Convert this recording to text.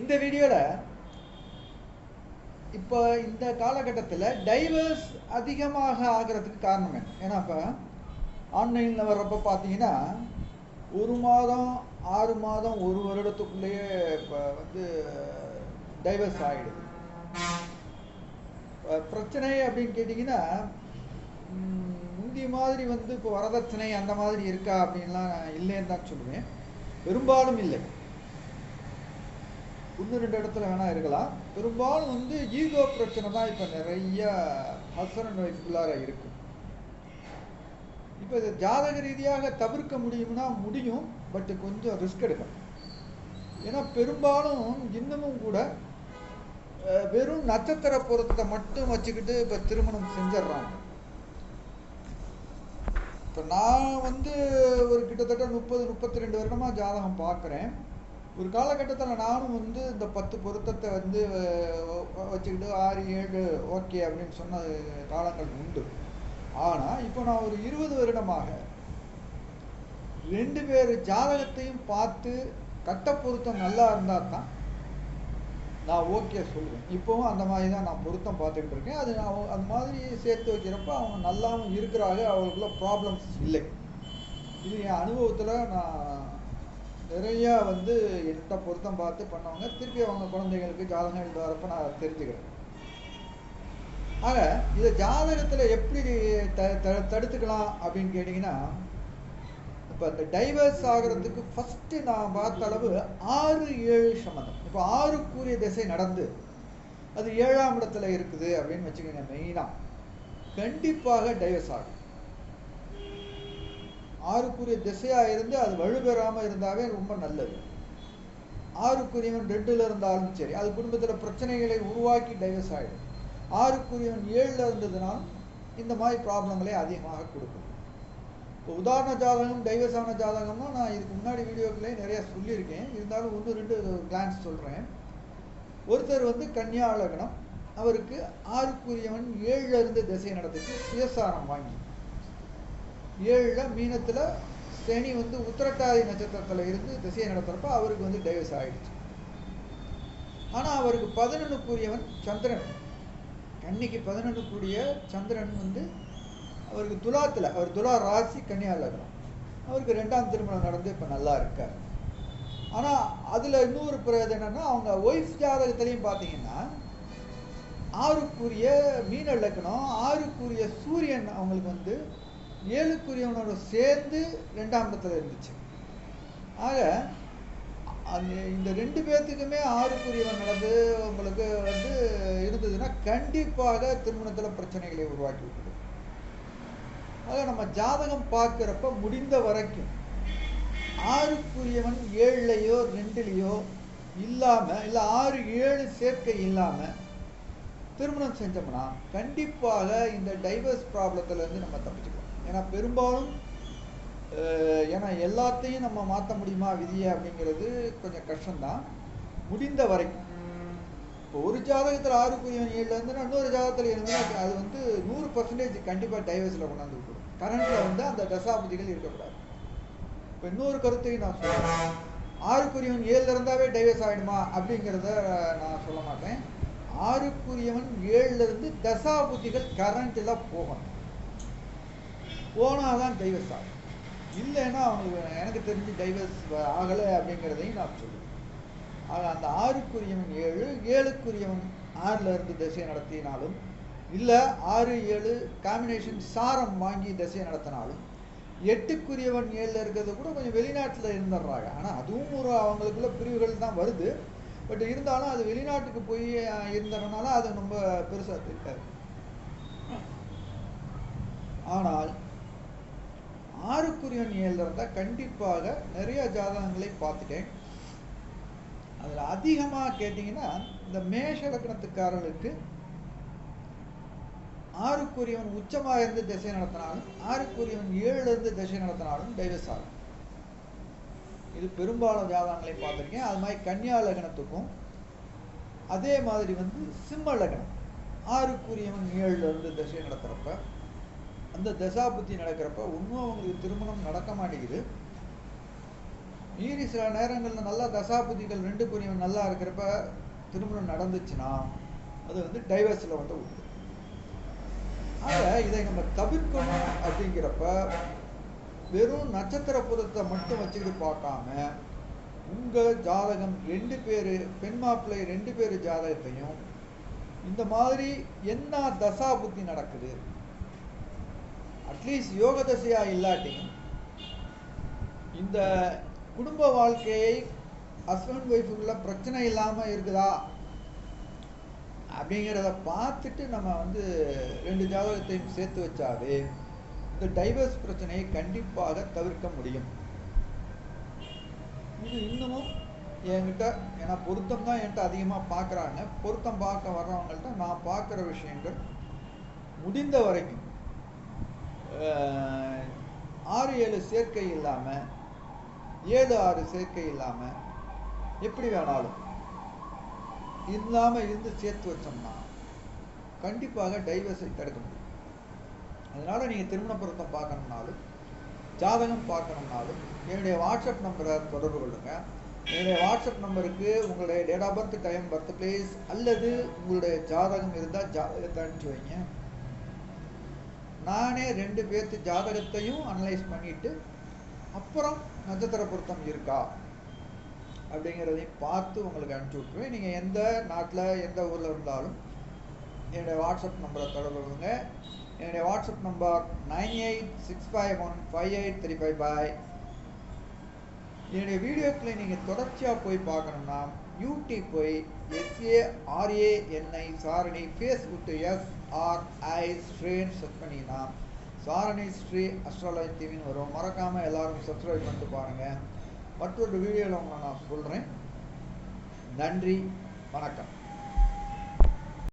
இந்த வீடியோல இப்போ இந்த காலகட்டத்தில் டைவர்ஸ் அதிகமாக ஆகிறதுக்கு காரணம் என்ன? ஏன்னா இப்போ ஆன்லைனில் வர்றப்ப பார்த்தீங்கன்னா ஒரு மாதம் ஆறு மாதம் ஒரு வருடத்துக்குள்ளேயே இப்போ வந்து டைவர்ஸ் ஆகிடுது பிரச்சனை அப்படின்னு கேட்டிங்கன்னா முந்தி மாதிரி வந்து இப்போ வரதட்சணை அந்த மாதிரி இருக்கா அப்படின்லாம் இல்லைன்னு தான் சொல்லுவேன். பெரும்பாலும் இல்லை. ஒன்று ரெண்டு இடத்துல வேணா இருக்கலாம். பெரும்பாலும் வந்து ஈகோ பிரச்சனை தான் இப்போ நிறைய ஹஸ்பண்ட் அண்ட் ஒய்ஃப்குள்ளார இருக்கும் இப்போ இது ஜாதக ரீதியாக தவிர்க்க முடியும்னா முடியும் பட் கொஞ்சம் ரிஸ்க் எடுக்கணும். ஏன்னா பெரும்பாலும் இன்னமும் கூட வெறும் நட்சத்திர பொருத்தத்தை மட்டும் வச்சுக்கிட்டு இப்போ திருமணம் செஞ்சிடுறாங்க. இப்போ நான் வந்து ஒரு கிட்டத்தட்ட முப்பது முப்பத்தி ரெண்டு வருடமாக ஜாதகம் பார்க்குறேன் ஒரு காலகட்டத்தில் நானும் வந்து இந்த பத்து பொருத்தத்தை வந்து வச்சுக்கிட்டு ஆறு ஏழு ஓகே அப்படின்னு சொன்ன காலங்கள் உண்டு. ஆனால் இப்போ நான் ஒரு இருபது வருடமாக ரெண்டு பேர் ஜாதகத்தையும் பார்த்து கட்ட பொருத்தம் நல்லா இருந்தால் தான் நான் ஓகே சொல்லுவேன். இப்போவும் அந்த மாதிரி தான் நான் பொருத்தம் பார்த்துக்கிட்டு இருக்கேன். அது நான் அந்த மாதிரி சேர்த்து வைக்கிறப்ப அவங்க நல்லாவும் இருக்கிறாங்க அவங்களுக்குள்ள ப்ராப்ளம்ஸ் இல்லை. இது என் அனுபவத்தில் நான் நிறையா வந்து என்கிட்ட பொருத்தம் பார்த்து பண்ணவங்க. திருப்பி அவங்க குழந்தைங்களுக்கு ஜாதகம் எழுத வரப்ப நான் தெரிஞ்சுக்கிறேன். ஆக இதை ஜாதகத்தில் எப்படி த தடுத்துக்கலாம் அப்படின்னு கேட்டிங்கன்னா இப்போ இந்த டைவர்ஸ் ஆகிறதுக்கு ஃபஸ்ட்டு நான் பார்த்த அளவு ஆறு ஏழு சம்மந்தம். இப்போ ஆறுக்குரிய திசை நடந்து அது ஏழாம் இடத்துல இருக்குது அப்படின்னு வச்சுக்கோங்க மெயினாக கண்டிப்பாக டைவர்ஸ் ஆகும். ஆறுக்குரிய திசையாக இருந்து அது வலுப்பெறாமல் இருந்தாவே ரொம்ப நல்லது. ஆறுக்குரியவன் ரெண்டுல இருந்தாலும் சரி அது குடும்பத்தில் பிரச்சனைகளை உருவாக்கி டைவர்ஸ் ஆகிடும் ஆறுக்குரியவன் ஏழில் இருந்ததுனால் இந்த மாதிரி ப்ராப்ளங்களை அதிகமாக கொடுக்கும். இப்போ உதாரண ஜாதகம் டைவர்ஸ் ஆன ஜாதகம்னா நான் இதுக்கு முன்னாடி வீடியோக்களே நிறைய சொல்லியிருக்கேன். இருந்தாலும் ஒன்று ரெண்டு கிளான்ஸ் சொல்கிறேன் ஒருத்தர் வந்து கன்னியா லக்னம் அவருக்கு ஆறுக்குரியவன் ஏழுல இருந்து திசை நடந்துச்சு சுயசாரம் வாங்கி ஏழில் மீனத்தில் சனி வந்து உத்திரட்டாதி நட்சத்திரத்தில் இருந்து திசையை நடத்துகிறப்ப அவருக்கு வந்து டைவர்ஸ் ஆகிடுச்சு ஆனால் அவருக்கு பதினொன்றுக்குரியவன் சந்திரன். கன்னிக்கு பதினொன்றுக்குரிய சந்திரன் வந்து அவருக்கு துலாத்தில் அவர் துலா ராசி கன்னியா லக்னம். அவருக்கு ரெண்டாம் திருமணம் நடந்து இப்போ நல்லா இருக்கார். ஆனால் அதில் இன்னொரு பிறகு என்னென்னா அவங்க ஒய்ஃப் ஜாதகத்திலையும் பார்த்தீங்கன்னா ஆறுக்குரிய மீன லக்னம் ஆறுக்குரிய சூரியன் அவங்களுக்கு வந்து ஏழுக்குரியவனோட சேர்ந்து ரெண்டாம் இடத்துல இருந்துச்சு. ஆக அந்த இந்த ரெண்டு பேர்த்துக்குமே ஆறுக்குரியவன் நடந்து உங்களுக்கு வந்து இருந்ததுன்னா கண்டிப்பாக திருமணத்தில் பிரச்சனைகளை உருவாக்கி விட்டுடும் ஆக நம்ம ஜாதகம் பார்க்குறப்ப முடிந்த வரைக்கும் ஆறுக்குரியவன் ஏழுலையோ ரெண்டுலேயோ இல்லாமல் இல்லை ஆறு ஏழு சேர்க்கை இல்லாமல் திருமணம் செஞ்சோம்னா கண்டிப்பாக இந்த டைவர்ஸ் ப்ராப்ளத்துலேருந்து நம்ம தப்பிச்சுக்கலாம். ஏன்னா பெரும்பாலும் ஏன்னா எல்லாத்தையும் நம்ம மாற்ற முடியுமா விதியை அப்படிங்கிறது கொஞ்சம் கஷ்டம்தான். முடிந்த வரைக்கும். இப்போ ஒரு ஜாதகத்தில் ஆறுக்குரியவன் ஏழில் இருந்துன்னா இன்னொரு ஜாதகத்தில் இருந்தால் அது வந்து நூறு பர்சன்டேஜ் கண்டிப்பாக டைவர்ஸில் கொண்டாந்து விட்டுரும். கரண்ட்டில் வந்து அந்த தசாபதிகள் இருக்கக்கூடாது. இப்போ இன்னொரு கருத்தையும் நான் சொல்கிறேன் ஆறுக்குரியவன் ஏழில் இருந்தாவே டைவர்ஸ் ஆகிடுமா அப்படிங்கிறத நான் சொல்ல மாட்டேன். ஆறுக்குரியவன் ஏழில் இருந்து தசாபுத்திகள் கரண்ட்டில் போகணும். போனால் தான் டைவர்ஸ் ஆகும். இல்லைன்னா அவங்களுக்கு எனக்கு தெரிஞ்சு டைவர்ஸ் ஆகலை அப்படிங்கிறதையும் நான் சொல்லுவேன் ஆக அந்த ஆறுக்குரியவன் ஏழு ஏழுக்குரியவன் ஆறில் இருந்து திசையை நடத்தினாலும் இல்லை ஆறு ஏழு காம்பினேஷன் சாரம் வாங்கி திசையை நடத்தினாலும் எட்டுக்குரியவன் ஏழில் இருக்கிறது கூட கொஞ்சம் வெளிநாட்டில் இருந்துடுறாங்க. ஆனால் அதுவும் ஒரு அவங்களுக்குள்ள பிரிவுகள் தான் வருது. பட் இருந்தாலும் அது வெளிநாட்டுக்கு போய் இருந்ததுனால அது ரொம்ப பெருசாக இருக்காது. ஆனால் ஆறுக்குரியவன் ஏழில் இருந்தால் கண்டிப்பாக நிறைய ஜாதகங்களை பார்த்துட்டேன். அதில் அதிகமாக கேட்டிங்கன்னா இந்த மேஷ லக்னத்துக்காரர்களுக்கு ஆறுக்குரியவன் உச்சமாக இருந்து திசை நடத்தினாலும் ஆறுக்குரியவன் ஏழுல இருந்து திசை நடத்தினாலும் டைவர்ஸ் ஆகும் இது பெரும்பாலும் ஜாதகங்களை பார்த்துருக்கேன். அது மாதிரி கன்னியா லக்னத்துக்கும் அதே மாதிரி வந்து சிம்ம லக்னம். ஆறுக்குரியவன் ஏழுல இருந்து திசை நடத்துகிறப்ப அந்த தசாபுத்தி நடக்கிறப்ப இன்னும் அவங்களுக்கு திருமணம் நடக்க மாட்டேங்குது. மீறி சில நேரங்களில் நல்லா தசாபுதிகள் ரெண்டு குறியும் நல்லா இருக்கிறப்ப திருமணம் நடந்துச்சுன்னா அது வந்து டைவர்ஸில் வந்து விட்டுரும் ஆக இதை நம்ம தவிர்க்கணும் அப்படிங்கிறப்ப வெறும் நட்சத்திர புதத்தை மட்டும் வச்சுக்கிட்டு பார்க்காம உங்க ஜாதகம் ரெண்டு பேர் பெண் மாப்பிள்ளை ரெண்டு பேர் ஜாதகத்தையும் இந்த மாதிரி என்ன தசா புத்தி நடக்குது? அட்லீஸ்ட் யோக தசையா இல்லாட்டியும் இந்த குடும்ப வாழ்க்கையை ஹஸ்பண்ட் ஒய்ஃபுக்குள்ள பிரச்சனை இல்லாமல் இருக்குதா? அப்படிங்கிறத பார்த்துட்டு நம்ம வந்து ரெண்டு ஜாதகத்தையும் சேர்த்து வச்சாவே இந்த டைவர்ஸ் பிரச்சனையை கண்டிப்பாக தவிர்க்க முடியும். இது இன்னமும் என்கிட்ட ஏன்னா பொருத்தம் தான் என்கிட்ட அதிகமாக பார்க்குறாங்க. பொருத்தம் பார்க்க வர்றவங்கள்ட்ட நான் பார்க்குற விஷயங்கள் முடிந்த வரைக்கும் ஆறு ஏழு சேர்க்கை இல்லாமல் ஏழு ஆறு சேர்க்கை இல்லாமல் எப்படி வேணாலும் இல்லாமல் இருந்து சேர்த்து வச்சோம்னா கண்டிப்பாக டைவர்ஸை தடுக்க முடியும். அதனால் நீங்கள் திருமண பொருத்தம் பார்க்கணும்னாலும் ஜாதகம் பார்க்கணும்னாலும் என்னுடைய வாட்ஸ்அப் நம்பரை தொடர்பு கொள்ளுங்கள் என்னுடைய வாட்ஸ்அப் நம்பருக்கு உங்களுடைய date of birth time birth place அல்லது உங்களுடைய ஜாதகம் இருந்தால் ஜாதகத்தை அனுப்பிச்சு வைங்க. நானே ரெண்டு பேர்த்து ஜாதகத்தையும் அனலைஸ் பண்ணிட்டு அப்புறம் நட்சத்திர பொருத்தம் இருக்கா? அப்படிங்கிறதையும் பார்த்து உங்களுக்கு அனுப்பிச்சி விட்ருவேன் நீங்கள் எந்த நாட்டில் எந்த ஊரில் இருந்தாலும் என்னுடைய வாட்ஸ்அப் நம்பரை தொடர்பு கொள்ளுங்க என்னுடைய WhatsApp number nine eight six five one five eight three five five என்னுடைய வீடியோக்களை நீங்கள் தொடர்ச்சியாக போய் பார்க்கணும்னா யூடியூப் போய் SARANI Sarani Facebook S R SRI ஸ்ட்ரேன்னு set பண்ணிங்கன்னா சாரணி ஸ்ரீ அஸ்ட்ராலஜி டிவின்னு வரும். மறக்காமல் எல்லோரும் சப்ஸ்கிரைப் பண்ணிட்டு பாருங்கள் மற்றொரு வீடியோவில் உங்களை நான் சொல்கிறேன் நன்றி. வணக்கம்.